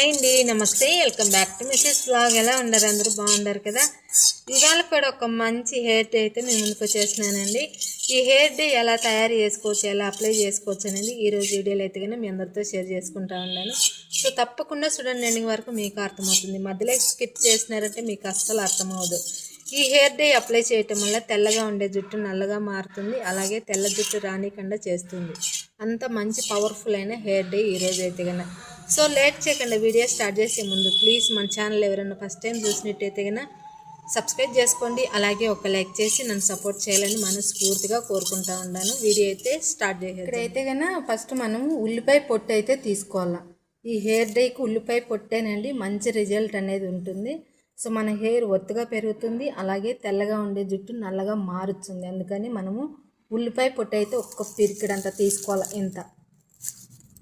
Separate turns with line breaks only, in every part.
Hi అండి నమస్తే. Welcome back to Mrs blog. ఎలా ఉండరు అందరూ బాగున్నారు కదా? ఇవాళ కూడా ఒక మంచి హెయిర్ డే అయితే నేను ముందుకు వచ్చేసినానండి ఈ హెయిర్ డే ఎలా తయారు చేసుకోవచ్చు ఎలా అప్లై చేసుకోవచ్చు అనేది ఈ రోజు వీడియోలో అయితే కానీ మీ అందరితో షేర్ చేసుకుంటా ఉన్నాను. సో తప్పకుండా చూడండి ఎండింగ్ వరకు మీకు అర్థమవుతుంది. మధ్యలో స్కిప్ చేసినారంటే మీకు అస్సలు అర్థమవుదు. ఈ హెయిర్ డే అప్లై చేయటం వల్ల తెల్లగా ఉండే జుట్టు నల్లగా మారుతుంది. అలాగే తెల్ల జుట్టు రానికుండా చేస్తుంది. అంత మంచి పవర్ఫుల్ అయిన హెయిర్ డే ఈ రోజు అయితే కన్నా సో లేట్ చేయకండి వీడియో స్టార్ట్ చేసే ముందు ప్లీజ్ మన ఛానల్ ఎవరైనా ఫస్ట్ టైం చూసినట్టయితే కన్నా సబ్స్క్రైబ్ చేసుకోండి. అలాగే ఒక లైక్ చేసి నన్ను సపోర్ట్ చేయాలని మనస్ఫూర్తిగా కోరుకుంటా ఉన్నాను. వీడియో అయితే స్టార్ట్ చేయాలి ఇక్కడైతే కనుక ఫస్ట్ మనం ఉల్లిపాయ పొట్టు అయితే తీసుకోవాలి. ఈ హెయిర్ డేకి ఉల్లిపాయ పొట్టేనండి. మంచి రిజల్ట్ అనేది ఉంటుంది. సో మన హెయిర్ ఒత్తుగా పెరుగుతుంది. అలాగే తెల్లగా ఉండే జుట్టు నల్లగా మారుతుంది. అందుకని మనము ఉల్లిపాయ పొట్టు అయితే ఒక్క పిరికిడంత తీసుకోవాలి ఇంత.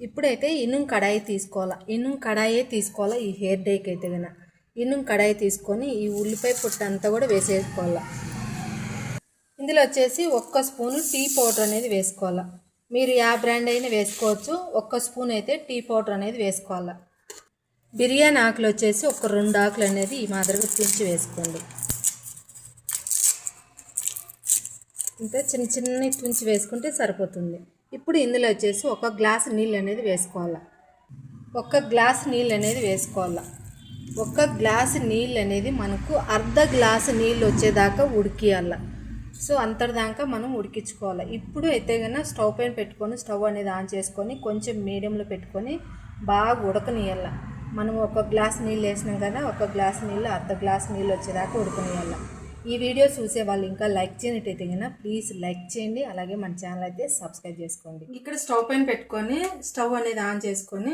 ఇప్పుడైతే ఇనుం కడాయి తీసుకోవాలా. ఇనుం కడాయే తీసుకోవాలా ఈ హెయిర్ డేకి అయితే కనుక ఇనుం కడాయి తీసుకొని ఈ ఉల్లిపాయ పొట్టు అంతా కూడా వేసేసుకోవాలా. ఇందులో వచ్చేసి ఒక్క స్పూను టీ పౌడర్ అనేది వేసుకోవాలా. మీరు యా బ్రాండ్ అయినా వేసుకోవచ్చు. ఒక్క స్పూన్ అయితే టీ పౌడర్ అనేది వేసుకోవాలా. బిర్యానీ ఆకులు వచ్చేసి ఒక రెండు ఆకులు అనేది ఈ మాదిరిగా తుంచి వేసుకోండి. ఇంకా చిన్న చిన్న తుంచి వేసుకుంటే సరిపోతుంది. ఇప్పుడు ఇందులో వచ్చేసి ఒక గ్లాస్ నీళ్ళు అనేది వేసుకోవాలి? ఒక గ్లాస్ నీళ్ళు అనేది వేసుకోవాలి? ఒక గ్లాస్ నీళ్ళు అనేది మనకు అర్ధ గ్లాసు నీళ్ళు వచ్చేదాకా ఉడికియాల? సో అంతటిదాకా మనం ఉడికించుకోవాలి? ఇప్పుడు అయితే కన్నా స్టవ్ పైన పెట్టుకొని స్టవ్ అనేది ఆన్ చేసుకొని కొంచెం మీడియంలో పెట్టుకొని బాగా ఉడకనియాల మనం ఒక గ్లాస్ నీళ్ళు వేసినాం కదా ఒక గ్లాస్ నీళ్ళు అర్ధ గ్లాస్ నీళ్ళు వచ్చేదాకా ఉడకనియాల ఈ వీడియో చూసే వాళ్ళు ఇంకా లైక్ చేయనట్టయితే కన్నా ప్లీజ్ లైక్ చేయండి. అలాగే మన ఛానల్ అయితే సబ్స్క్రైబ్ చేసుకోండి. ఇక్కడ స్టవ్ పైన పెట్టుకొని స్టవ్ అనేది ఆన్ చేసుకొని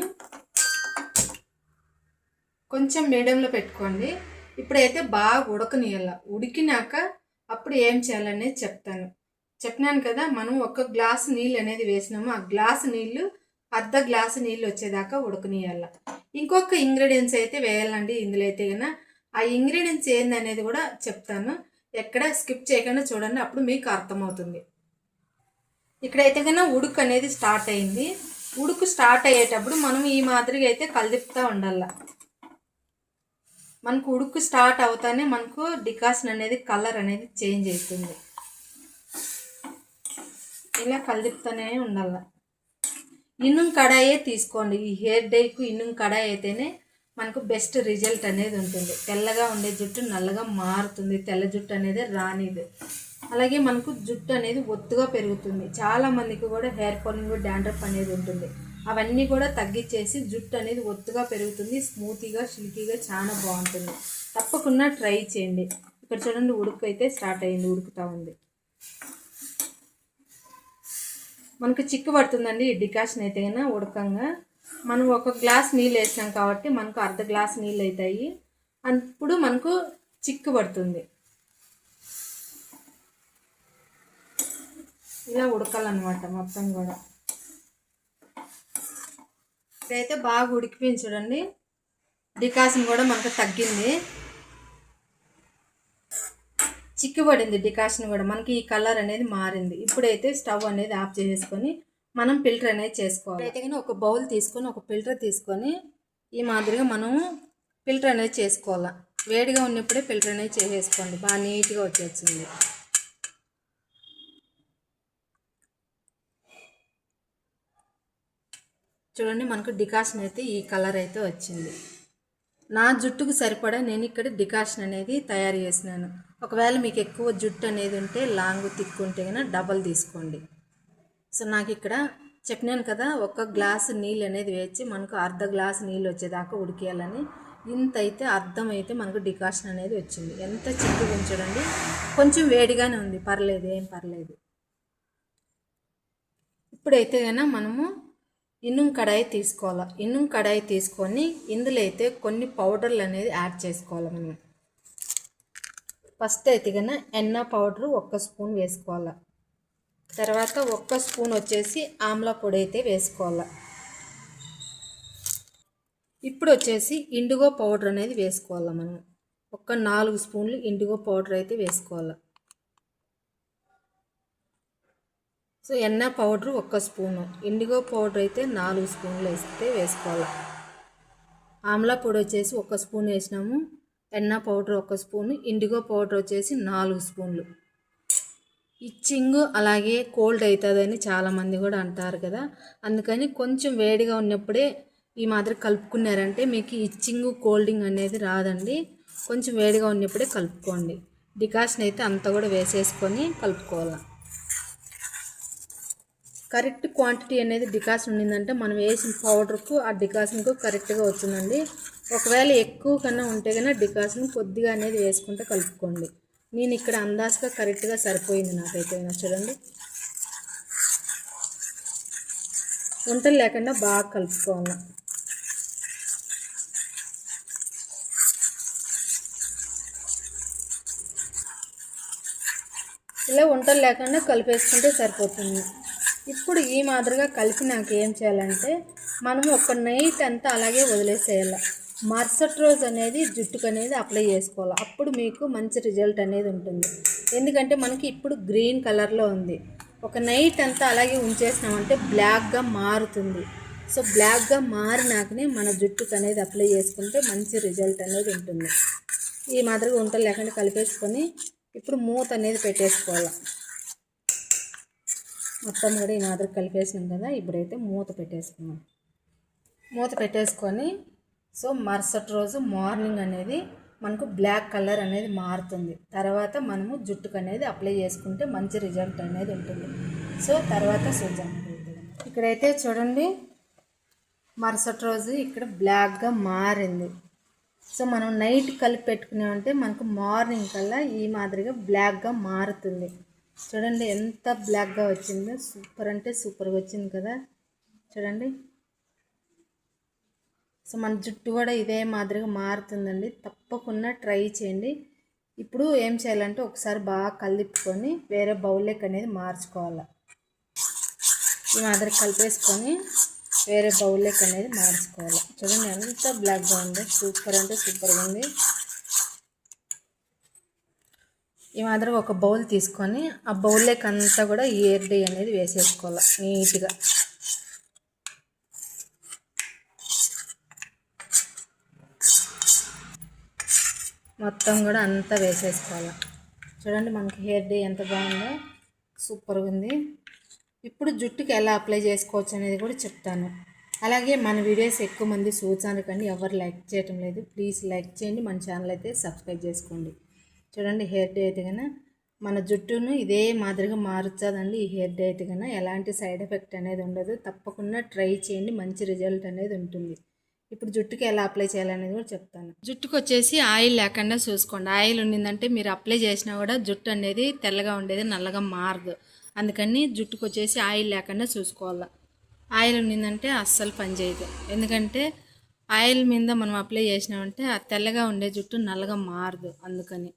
కొంచెం మీడియంలో పెట్టుకోండి. ఇప్పుడైతే బాగా ఉడకనియాల ఉడికినాక అప్పుడు ఏం చేయాలనేది చెప్తాను. చెప్పినాను కదా మనం ఒక గ్లాస్ నీళ్ళు అనేది వేసినాము. ఆ గ్లాస్ నీళ్ళు అర్ధ గ్లాసు నీళ్ళు వచ్చేదాకా ఉడకనియాల ఇంకొక ఇంగ్రీడియంట్స్ అయితే వేయాలండి. ఇందులో అయితే కన్నా ఆ ఇంగ్రీడియంట్స్ ఏంది అనేది కూడా చెప్తాను. ఎక్కడ స్కిప్ చేయకుండా చూడండి అప్పుడు మీకు అర్థమవుతుంది. ఇక్కడైతే కన్నా ఉడుకు అనేది స్టార్ట్ అయింది. ఉడుకు స్టార్ట్ అయ్యేటప్పుడు మనం ఈ మాదిరిగా అయితే కలిదిపుతూ ఉండాల. మనకు ఉడుకు స్టార్ట్ అవుతానే మనకు డికాషన్ అనేది కలర్ అనేది చేంజ్ అవుతుంది. ఇలా కలిదిపుతూనే ఉండాల. ఇన్నుం కడాయే తీసుకోండి. ఈ హెయిర్ డైకు ఇన్నుం కడాయి అయితేనే మనకు బెస్ట్ రిజల్ట్ అనేది ఉంటుంది. తెల్లగా ఉండే జుట్టు నల్లగా మారుతుంది. తెల్ల జుట్టు అనేది రానిది. అలాగే మనకు జుట్టు అనేది ఒత్తుగా పెరుగుతుంది. చాలా మందికి కూడా హెయిర్ ఫాలింగ్ డాండ్రఫ్ అనేది ఉంటుంది. అవన్నీ కూడా తగ్గించేసి జుట్టు అనేది ఒత్తుగా పెరుగుతుంది. స్మూతీగా సిల్కీగా చాలా బాగుంటుంది. తప్పకుండా ట్రై చేయండి. ఇక్కడ చూడండి ఉడుకు అయితే స్టార్ట్ అయింది ఉడుకుతూ ఉంది. మనకు చిక్కు పడుతుందండి ఈ డికాషన్ అయితే కన్నా ఉడకంగా. మనం ఒక గ్లాస్ నీళ్ళు వేసినాం కాబట్టి మనకు అర్ధ గ్లాస్ నీళ్ళు అవుతాయి. అప్పుడు మనకు చిక్కు పడుతుంది. ఇలా ఉడకాలన్నమాట మొత్తం కూడా. ఇప్పుడైతే బాగా ఉడికిపోయింది చూడండి. డికాషన్ కూడా మనకు తగ్గింది. చిక్కుబడింది డికాషన్ కూడా. మనకి ఈ కలర్ అనేది మారింది. ఇప్పుడైతే స్టవ్ అనేది ఆఫ్ చేసేసుకొని మనం ఫిల్టర్ అనేది చేసుకోవాలి. అయితే కానీ ఒక బౌల్ తీసుకొని ఒక ఫిల్టర్ తీసుకొని ఈ మాదిరిగా మనం ఫిల్టర్ అనేది చేసుకోవాలి? వేడిగా ఉన్నప్పుడే ఫిల్టర్ అనేది చేసేసుకోండి. బాగా నీట్గా వచ్చేసింది చూడండి మనకు డికాషన్ అయితే ఈ కలర్ అయితే వచ్చింది. నా జుట్టుకు సరిపడా నేను ఇక్కడ డికాషన్ అనేది తయారు చేసినాను. ఒకవేళ మీకు ఎక్కువ జుట్టు అనేది ఉంటే లాంగ్ తిక్కుంటే కనుక డబల్ తీసుకోండి. సో నాకు ఇక్కడ చెప్పినాను కదా ఒక గ్లాసు నీళ్ళు అనేది వేచి మనకు అర్ధ గ్లాసు నీళ్ళు వచ్చేదాకా ఉడికేయాలని. ఇంత అయితే అర్థం అయితే మనకు డికాషన్ అనేది వచ్చింది. ఎంత చిక్కుగా ఉంచడండి. కొంచెం వేడిగానే ఉంది. పర్లేదు ఏం పర్లేదు. ఇప్పుడైతే కన్నా మనము ఇన్నుం కడాయి తీసుకోవాలి ఇన్నుం కడాయి తీసుకొని ఇందులో అయితే కొన్ని పౌడర్లు అనేది యాడ్ చేసుకోవాలి మనం. ఫస్ట్ అయితే కన్నా ఎన్న పౌడర్ ఒక్క స్పూన్ వేసుకోవాలి. తర్వాత ఒక్క స్పూన్ వచ్చేసి ఆమ్లా పొడి అయితే వేసుకోవాలి. ఇప్పుడు వచ్చేసి ఇండిగో పౌడర్ అనేది వేసుకోవాలి మనం. ఒక్క నాలుగు స్పూన్లు ఇండిగో పౌడర్ అయితే వేసుకోవాలి. సో ఎన్న పౌడర్ ఒక్క స్పూను. ఇండిగో పౌడర్ అయితే నాలుగు స్పూన్లు వేస్తే వేసుకోవాలి. ఆమ్లా పొడి వచ్చేసి ఒక స్పూన్ వేసినాము. ఎన్న పౌడర్ ఒక స్పూన్. ఇండిగో పౌడర్ వచ్చేసి నాలుగు స్పూన్లు. ఇచ్చింగ్ అలాగే కోల్డ్ అవుతుందని చాలామంది కూడా అంటారు కదా. అందుకని కొంచెం వేడిగా ఉన్నప్పుడే ఈ మాదిరి కలుపుకున్నారంటే మీకు ఇచ్చింగ్ కోల్డింగ్ అనేది రాదండి. కొంచెం వేడిగా ఉన్నప్పుడే కలుపుకోండి. డికాషన్ అయితే అంతా కూడా వేసేసుకొని కలుపుకోవాలి. కరెక్ట్ క్వాంటిటీ అనేది డికాషన్ ఉండిందంటే మనం వేసిన పౌడర్కు ఆ డికాషన్కు కరెక్ట్గా వచ్చిందండి ఒకవేళ ఎక్కువ కన్నా ఉంటే కన్నా డికాషన్ కొద్దిగా అనేది వేసుకుంటే కలుపుకోండి. నేను ఇక్కడ అందాజుగా కరెక్ట్గా సరిపోయింది నాకైతే చూడండి. వంటలు లేకుండా బాగా కలుపుకోవాలి? ఇలా వంటలు లేకుండా కలిపేసుకుంటే సరిపోతుంది. ఇప్పుడు ఈ మాదిరిగా కలిపి నాకు ఏం చేయాలంటే మనం ఒక నైట్ అంతా అలాగే వదిలేసేయాలి? మరుసటి రోజు అనేది జుట్టుకు అనేది అప్లై చేసుకోవాలి. అప్పుడు మీకు మంచి రిజల్ట్ అనేది ఉంటుంది. ఎందుకంటే మనకి ఇప్పుడు గ్రీన్ కలర్లో ఉంది. ఒక నైట్ అంతా అలాగే ఉంచేసినామంటే బ్లాక్గా మారుతుంది. సో బ్లాక్గా మారినాకనే మన జుట్టుకు అనేది అప్లై చేసుకుంటే మంచి రిజల్ట్ అనేది ఉంటుంది. ఈ మాదిరిగా వంటలు లేకుండా కలిపేసుకొని ఇప్పుడు మూత అనేది పెట్టేసుకోవాలి. మొత్తం కూడా ఈ మాదిరి కలిపేసినాం కదా ఇప్పుడైతే మూత పెట్టేసుకున్నాం మూత పెట్టేసుకొని సో మరుసటి రోజు మార్నింగ్ అనేది మనకు బ్లాక్ కలర్ అనేది మారుతుంది. తర్వాత మనము జుట్టుకు అనేది అప్లై చేసుకుంటే మంచి రిజల్ట్ అనేది ఉంటుంది. సో తర్వాత చూద్దాం. ఇక్కడైతే చూడండి మరుసటి రోజు ఇక్కడ బ్లాక్గా మారింది. సో మనం నైట్ కలిపి పెట్టుకున్నామంటే మనకు మార్నింగ్ కల్లా ఈ మాదిరిగా బ్లాక్గా మారుతుంది. చూడండి ఎంత బ్లాక్గా వచ్చిందో సూపర్ అంటే సూపర్గా వచ్చింది కదా. చూడండి. సో మన జుట్టు కూడా ఇదే మాదిరిగా మారుతుందండి. తప్పకుండా ట్రై చేయండి. ఇప్పుడు ఏం చేయాలంటే ఒకసారి బాగా కలిపుకొని వేరే బౌల్లోకి అనేది మార్చుకోవాలి. ఈ మాదిరి కలిపేసుకొని వేరే బౌల్లోకి అనేది మార్చుకోవాలి. చూడండి ఎంత బ్లాక్గా ఉంది. సూపర్ అంటే సూపర్గా ఉంది. ఈ మాదిరిగా ఒక బౌల్ తీసుకొని ఆ బౌల్లోకి అంతా కూడా ఈ డే అనేది వేసేసుకోవాలి. నీట్గా. మొత్తం కూడా అంతా వేసేసుకోవాలి. చూడండి మనకి హెయిర్ డే ఎంత బాగుందో. సూపర్గా ఉంది. ఇప్పుడు జుట్టుకి ఎలా అప్లై చేసుకోవచ్చు అనేది కూడా చెప్తాను. అలాగే మన వీడియోస్ ఎక్కువ మంది చూసాను కానీ ఎవరు లైక్ చేయటం లేదు. ప్లీజ్ లైక్ చేయండి. మన ఛానల్ అయితే సబ్స్క్రైబ్ చేసుకోండి. చూడండి హెయిర్ డే అయితే కన్నా మన జుట్టును ఇదే మాదిరిగా మారుతుందండి ఈ హెయిర్ డే అయితే కన్నా. ఎలాంటి సైడ్ ఎఫెక్ట్ అనేది ఉండదు. తప్పకుండా ట్రై చేయండి. మంచి రిజల్ట్ అనేది ఉంటుంది. ఇప్పుడు జుట్టుకి ఎలా అప్లై చేయాలనేది కూడా చెప్తాను. జుట్టుకు వచ్చేసి ఆయిల్ లేకుండా చూసుకోండి. ఆయిల్ ఉండిందంటే మీరు అప్లై చేసినా కూడా జుట్టు అనేది తెల్లగా ఉండేది నల్లగా మారదు. అందుకని జుట్టుకు వచ్చేసి ఆయిల్ లేకుండా చూసుకోవాలి. ఆయిల్ ఉండిందంటే అస్సలు పనిచేయదు. ఎందుకంటే ఆయిల్ మీద మనం అప్లై చేసినామంటే ఆ తెల్లగా ఉండే జుట్టు నల్లగా మారదు అందుకని.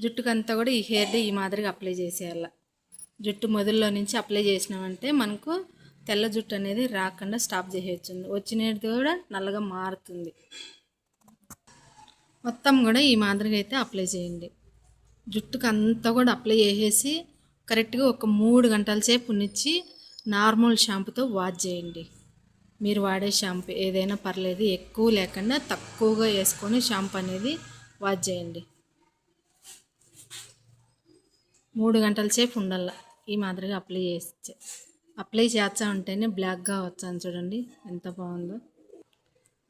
జుట్టుకంతా కూడా ఈ హెయిర్ డే ఈ మాదిరిగా అప్లై చేసేయాలి. జుట్టు మొదల్లో నుంచి అప్లై చేసినామంటే మనకు తెల్ల జుట్టు అనేది రాకుండా స్టాప్ చేయవచ్చు వచ్చినది కూడా నల్లగా మారుతుంది. మొత్తం కూడా ఈ మాదిరిగా అయితే అప్లై చేయండి. జుట్టుకు అంతా కూడా అప్లై చేసేసి కరెక్ట్గా ఒక మూడు గంటల సేపు ఉన్నిచ్చి నార్మల్ షాంపూతో వాష్ చేయండి. మీరు వాడే షాంపూ ఏదైనా పర్లేదు ఎక్కువ లేకుండా తక్కువగా వేసుకొని షాంపూ అనేది వాష్ చేయండి. మూడు గంటల సేపు ఉండాల. ఈ మాదిరిగా అప్లై చేసి అప్లై చేస్తా ఉంటేనే బ్లాక్గా వచ్చాను చూడండి ఎంత బాగుందో.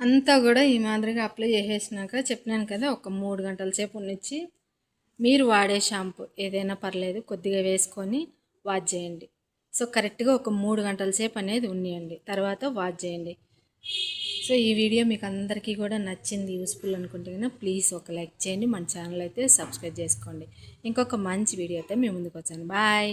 అంతా కూడా ఈ మాదిరిగా అప్లై చేసేసినాక చెప్పినాను కదా ఒక మూడు గంటల సేపు ఉన్నిచ్చి మీరు వాడే షాంపూ ఏదైనా పర్లేదు కొద్దిగా వేసుకొని వాష్ చేయండి. సో కరెక్ట్గా ఒక మూడు గంటల సేపు అనేది ఉన్నియండి తర్వాత వాష్ చేయండి. సో ఈ వీడియో మీకు అందరికీ కూడా నచ్చింది యూస్ఫుల్ అనుకుంటే కనుక ప్లీజ్ ఒక లైక్ చేయండి మన ఛానల్ అయితే సబ్స్క్రైబ్ చేసుకోండి. ఇంకొక మంచి వీడియో అయితే మేము ముందుకు వచ్చాను. బాయ్